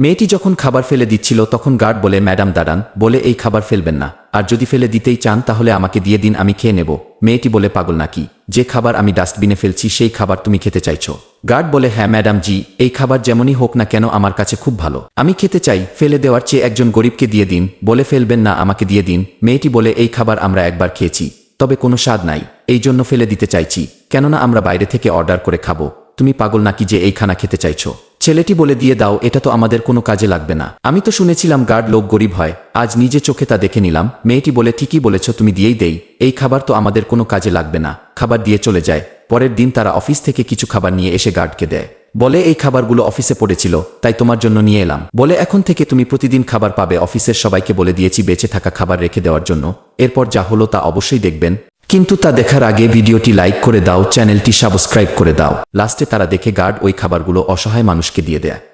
মেয়েটি যখন খাবার ফেলে দিচ্ছিল, তখন গার্ড বলে, ম্যাডাম, দাঁড়ান। বলে, এই খাবার ফেলবেন না। আর যদি ফেলে দিতেই চান, তাহলে আমাকে দিয়ে দিন, আমি খেয়ে নেব। মেয়েটি বলে, পাগল নাকি? যে খাবার আমি ডাস্টবিনে ফেলছি, সেই খাবার তুমি খেতে চাইছো। গার্ড বলে হ্যাঁ ম্যাডাম জি, এই খাবার যেমনই হোক না কেন, আমার কাছে খুব ভালো। আমি খেতে চাই, ফেলে দেওয়ার চেয়ে একজন গরিবকে দিয়ে দিন। বলে, ফেলবেন না, আমাকে দিয়ে দিন। মেয়েটি বলে, এই খাবার আমরা একবার খেয়েছি, তবে কোনো স্বাদ নাই, এই জন্য ফেলে দিতে চাইছি। কেননা আমরা বাইরে থেকে অর্ডার করে খাব। তুমি পাগল নাকি যে এই খানা খেতে চাইছো? ছেলেটি বলে দিয়ে দাও, এটা তো আমাদের কোনো কাজে লাগবে না। আমি তো শুনেছিলাম গার্ড লোক গরিব হয়, আজ নিজে চোখে তা দেখে নিলাম। মেয়েটি বলে, ঠিকই বলেছ, তুমি দিয়েই দেই। এই খাবার তো আমাদের কোনো কাজে লাগবে না। খাবার দিয়ে চলে যায়। পরের দিন তারা অফিস থেকে কিছু খাবার নিয়ে এসে গার্ডকে দেয়। বলে, এই খাবারগুলো অফিসে পড়েছিল, তাই তোমার জন্য নিয়ে এলাম। বলে, এখন থেকে তুমি প্রতিদিন খাবার পাবে। অফিসের সবাইকে বলে দিয়েছি বেঁচে থাকা খাবার রেখে দেওয়ার জন্য। এরপর যা হলো তা অবশ্যই দেখবেন। কিন্তু তা দেখার আগে ভিডিওটি লাইক করে দাও, চ্যানেলটি সাবস্ক্রাইব করে দাও। লাস্টে তারা দেখে গার্ড ওই খাবারগুলো অসহায় মানুষকে দিয়ে দেয়।